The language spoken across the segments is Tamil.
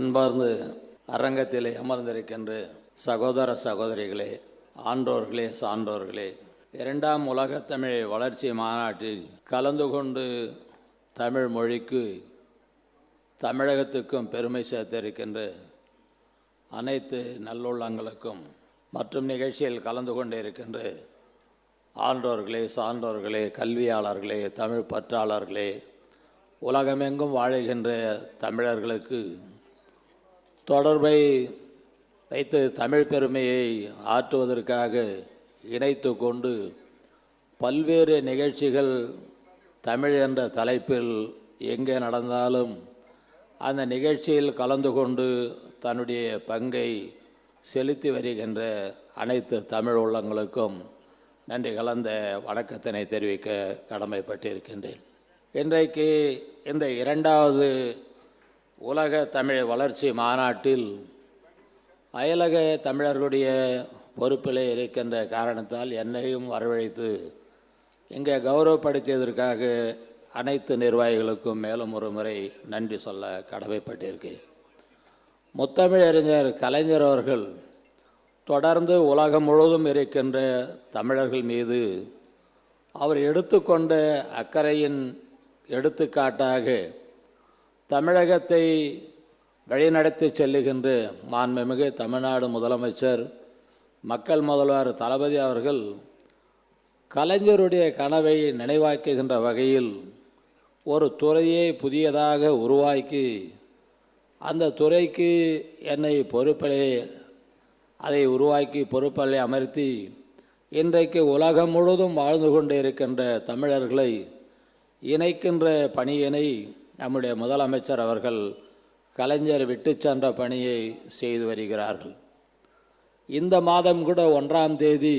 அன்பார்ந்து அரங்கத்திலே அமர்ந்திருக்கின்ற சகோதர சகோதரிகளே ஆன்றோர்களே சான்றோர்களே இரண்டாம் உலக தமிழ் வளர்ச்சி மாநாட்டில் கலந்து கொண்டு தமிழ் மொழிக்கு தமிழகத்துக்கும் பெருமை சேர்த்திருக்கின்ற அனைத்து நல்லுள்ளங்களுக்கும் மற்றும் நிகழ்ச்சியில் கலந்து கொண்டிருக்கின்ற ஆன்றோர்களே சான்றோர்களே கல்வியாளர்களே தமிழ் பற்றாளர்களே உலகமெங்கும் வாழுகின்ற தமிழர்களுக்கு தொடர்பை வைத்து தமிழ் பெருமையை ஆற்றுவதற்காக இணைத்து கொண்டு பல்வேறு நிகழ்ச்சிகள் தமிழ் என்ற தலைப்பில் எங்கே நடந்தாலும் அந்த நிகழ்ச்சியில் கலந்து கொண்டு தன்னுடைய பங்கை செலுத்தி வருகின்ற அனைத்து தமிழ் உள்ளங்களுக்கும் நன்றி கலந்த வணக்கத்தினை தெரிவிக்க கடமைப்பட்டிருக்கின்றேன். இன்றைக்கு இந்த இரண்டாவது உலக தமிழ் வளர்ச்சி மாநாட்டில் அயலக தமிழர்களுடைய பொறுப்பில் இருக்கின்ற காரணத்தால் என்னையும் வரவழைத்து இங்கே கௌரவப்படுத்தியதற்காக அனைத்து நிர்வாகிகளுக்கும் மேலும் ஒரு முறை நன்றி சொல்ல கடமைப்பட்டிருக்கேன் முத்தமிழறிஞர் கலைஞர் அவர்கள் தொடர்ந்து உலகம் முழுவதும் இருக்கின்ற தமிழர்கள் மீது அவர் எடுத்துக்கொண்ட அக்கறையின் எடுத்துக்காட்டாக தமிழகத்தை வழிநடத்தி செல்லுகின்ற மாண்புமிகு தமிழ்நாடு முதலமைச்சர் மக்கள் முதல்வர் தளபதி அவர்கள் கலைஞருடைய கனவை நினைவாக்குகின்ற வகையில் ஒரு துறையை புதியதாக உருவாக்கி அந்த துறைக்கு என்னை பொறுப்பிலே அதை உருவாக்கி பொறுப்பலை அமர்த்தி இன்றைக்கு உலகம் முழுவதும் வாழ்ந்து கொண்டு இருக்கின்ற தமிழர்களை இணைக்கின்ற பணியினை நம்முடைய முதலமைச்சர் அவர்கள் கலைஞர் விட்டு சென்ற பணியை செய்து வருகிறார்கள். இந்த மாதம் கூட ஒன்றாம் தேதி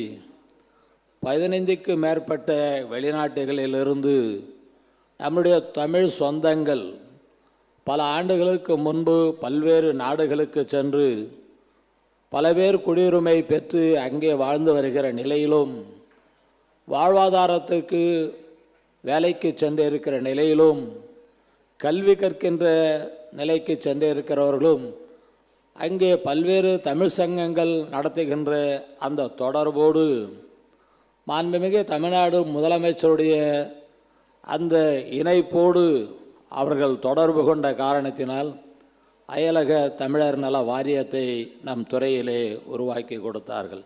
பதினைந்துக்கு மேற்பட்ட வெளிநாட்டுகளிலிருந்து நம்முடைய தமிழ் சொந்தங்கள் பல ஆண்டுகளுக்கு முன்பு பல்வேறு நாடுகளுக்கு சென்று பல பேர் குடியுரிமை பெற்று அங்கே வாழ்ந்து வருகிற நிலையிலும் வாழ்வாதாரத்திற்கு வேலைக்கு சென்று இருக்கிற நிலையிலும் கல்வி கற்கின்ற நிலைக்கு சென்றிருக்கிறவர்களும் அங்கே பல்வேறு தமிழ் சங்கங்கள் நடத்துகின்ற அந்த தொடர்போடு மாண்புமிகு தமிழ்நாடு முதலமைச்சருடைய அந்த இணைப்போடு அவர்கள் தொடர்பு கொண்ட காரணத்தினால் அயலக தமிழர் நல வாரியத்தை நம் துறையிலே உருவாக்கி கொடுத்தார்கள்.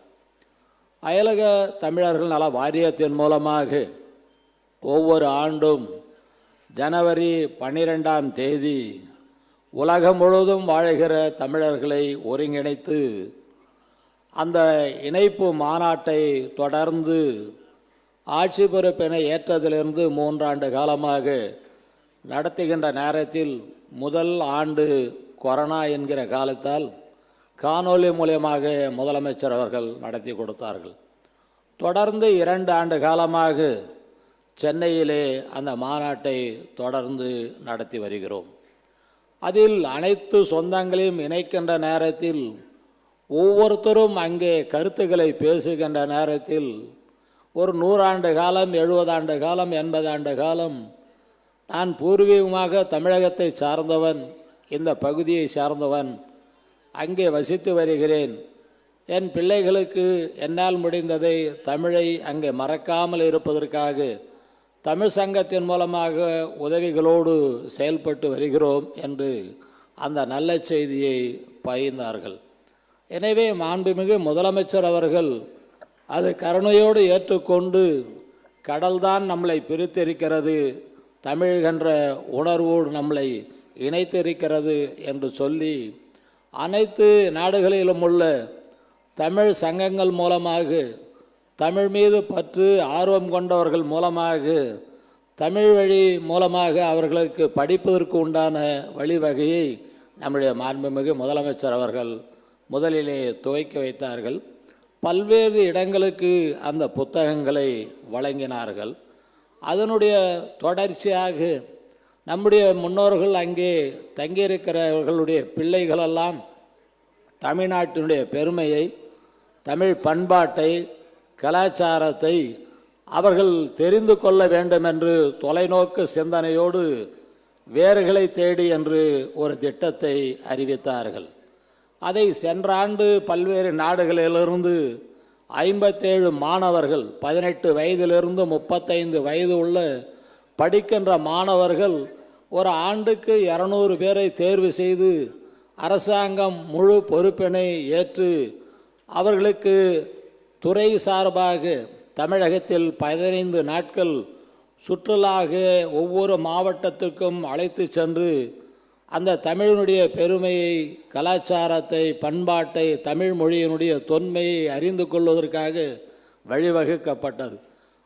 அயலக தமிழர்கள் நல வாரியத்தின் மூலமாக ஒவ்வொரு ஆண்டும் ஜனவரி பன்னிரெண்டாம் தேதி உலகம் முழுவதும் வாழுகிற தமிழர்களை ஒருங்கிணைத்து அந்த இணைப்பு மாநாட்டை தொடர்ந்து ஆட்சி பொறுப்பினை ஏற்றதிலிருந்து மூன்றாண்டு காலமாக நடத்துகின்ற நேரத்தில் முதல் ஆண்டு கொரோனா என்கிற காலத்தால் காணொலி மூலியமாக முதலமைச்சர் அவர்கள் நடத்தி கொடுத்தார்கள். தொடர்ந்து இரண்டு ஆண்டு காலமாக சென்னையிலே அந்த மாநாட்டை தொடர்ந்து நடத்தி வருகிறோம். அதில் அனைத்து சொந்தங்களையும் இணைக்கின்ற நேரத்தில் ஒவ்வொருத்தரும் அங்கே கருத்துக்களை பேசுகின்ற நேரத்தில் ஒரு நூறாண்டு காலம் எழுபதாண்டு காலம் எண்பது ஆண்டு காலம் நான் பூர்வீகமாக தமிழகத்தை சார்ந்தவன் இந்த பகுதியை சார்ந்தவன் அங்கே வசித்து வருகிறேன். என் பிள்ளைகளுக்கு என்னால் முடிந்ததை தமிழை அங்கே மறக்காமல் இருப்பதற்காக தமிழ் சங்கத்தின் மூலமாக உதவிகளோடு செயல்பட்டு வருகிறோம் என்று அந்த நல்ல செய்தியை பகிர்ந்தார்கள். எனவே மாண்புமிகு முதலமைச்சர் அவர்கள் அது கருணையோடு ஏற்றுக்கொண்டு கடல்தான் நம்மளை பிரித்திருக்கிறது தமிழ்கின்ற உணர்வோடு நம்மளை இணைத்திருக்கிறது என்று சொல்லி அனைத்து நாடுகளிலும் உள்ள தமிழ் சங்கங்கள் மூலமாக தமிழ் மீது பற்று ஆர்வம் கொண்டவர்கள் மூலமாக தமிழ் வழி மூலமாக அவர்களுக்கு படிப்பதற்கு உண்டான வழிவகையை நம்முடைய மாண்புமிகு முதலமைச்சர் அவர்கள் முதலிலே துவக்கி வைத்தார்கள். பல்வேறு இடங்களுக்கு அந்த புத்தகங்களை வழங்கினார்கள். அதனுடைய தொடர்ச்சியாக நம்முடைய முன்னோர்கள் அங்கே தங்கியிருக்கிறவர்களுடைய பிள்ளைகளெல்லாம் தமிழ்நாட்டினுடைய பெருமையை தமிழ் பண்பாட்டை கலாச்சாரத்தை அவர்கள் தெரிந்து கொள்ள வேண்டும் என்று தொலைநோக்கு சிந்தனையோடு வேர்களை தேடி என்று ஒரு திட்டத்தை அறிவித்தார்கள். அதை சென்ற ஆண்டு பல்வேறு நாடுகளிலிருந்து ஐம்பத்தேழு மாணவர்கள் பதினெட்டு வயதிலிருந்து முப்பத்தைந்து வயது உள்ள படிக்கின்ற மாணவர்கள் ஒரு ஆண்டுக்கு இரநூறு பேரை தேர்வு செய்து அரசாங்கம் முழு பொறுப்பினை ஏற்று அவர்களுக்கு துறை சார்பாக தமிழகத்தில் பதினைந்து நாட்கள் சுற்றுலாக ஒவ்வொரு மாவட்டத்திற்கும் அழைத்து சென்று அந்த தமிழினுடைய பெருமையை கலாச்சாரத்தை பண்பாட்டை தமிழ் மொழியினுடைய தொன்மையை அறிந்து கொள்வதற்காக வழிவகுக்கப்பட்டது.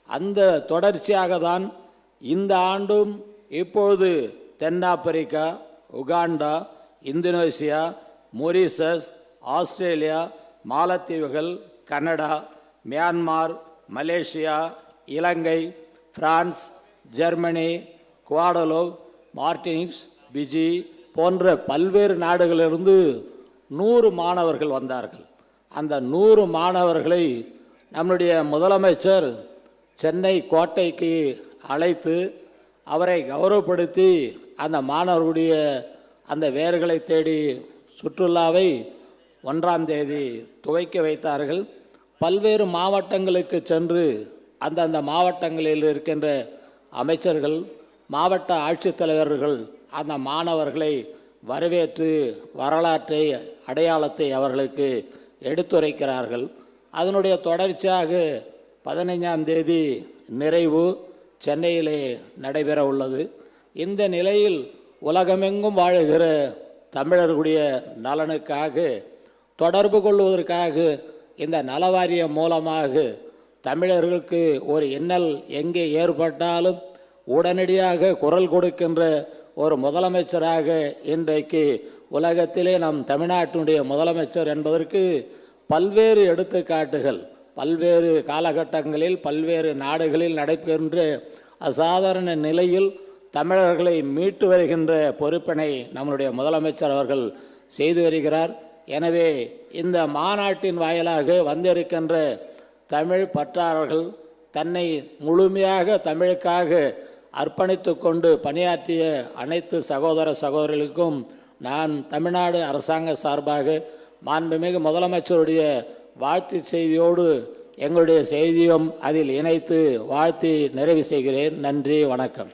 அந்த தொடர்ச்சியாக தான் இந்த ஆண்டும் இப்பொழுது தென்னாப்பிரிக்கா உகாண்டா இந்தோனேசியா மொரீசஸ் ஆஸ்திரேலியா மாலத்தீவுகள் Canada Myanmar Malaysia Ilangai France Germany Guadeloupe Martinique Fiji போன்ற பல்வேறு நாடுகளிலிருந்து நூறு மாணவர்கள் வந்தார்கள். அந்த நூறு மாணவர்களை நம்முடைய முதலமைச்சர் சென்னை கோட்டைக்கு அழைத்து அவரை கௌரவப்படுத்தி அந்த மாணவர்களுடைய அந்த வேர்களை தேடி சுற்றுலாவை ஒன்றாம் தேதி துவைக்க வைத்தார்கள். பல்வேறு மாவட்டங்களுக்கு சென்று அந்தந்த மாவட்டங்களில் இருக்கின்ற அமைச்சர்கள் மாவட்ட ஆட்சித்தலைவர்கள் அந்த மாணவர்களை வரவேற்று வரலாற்றை அடையாளத்தை அவர்களுக்கு எடுத்துரைக்கிறார்கள். அதனுடைய தொடர்ச்சியாக பதினைஞ்சாம் தேதி நிறைவு சென்னையிலே நடைபெற உள்ளது. இந்த நிலையில் உலகமெங்கும் வாழுகிற தமிழர்களுடைய நலனுக்காக தொடர்பு கொள்வதற்காக இந்த நலவாரியம் மூலமாக தமிழர்களுக்கு ஒரு இன்னல் எங்கே ஏற்பட்டாலும் உடனடியாக குரல் கொடுக்கின்ற ஒரு முதலமைச்சராக இன்றைக்கு உலகத்திலே நம் தமிழ்நாட்டினுடைய முதலமைச்சர் என்பதற்கு பல்வேறு எடுத்துக்காட்டுகள் பல்வேறு காலகட்டங்களில் பல்வேறு நாடுகளில் நடைபெறுகின்ற அசாதாரண நிலையில் தமிழர்களை மீட்டு வருகின்ற பொறுப்பினை நம்முடைய முதலமைச்சர் அவர்கள் செய்து வருகிறார். எனவே இந்த மாநாட்டின் வாயிலாக வந்திருக்கின்ற தமிழ் பற்றாளர்கள் தன்னை முழுமையாக தமிழுக்காக அர்ப்பணித்து கொண்டு பணியாற்றிய அனைத்து சகோதர சகோதரிகளுக்கும் நான் தமிழ்நாடு அரசாங்க சார்பாக மாண்புமிகு முதலமைச்சருடைய வாழ்த்து செய்தியோடு எங்களுடைய செய்தியும் அதில் இணைத்து வாழ்த்தி நிறைவு செய்கிறேன். நன்றி வணக்கம்.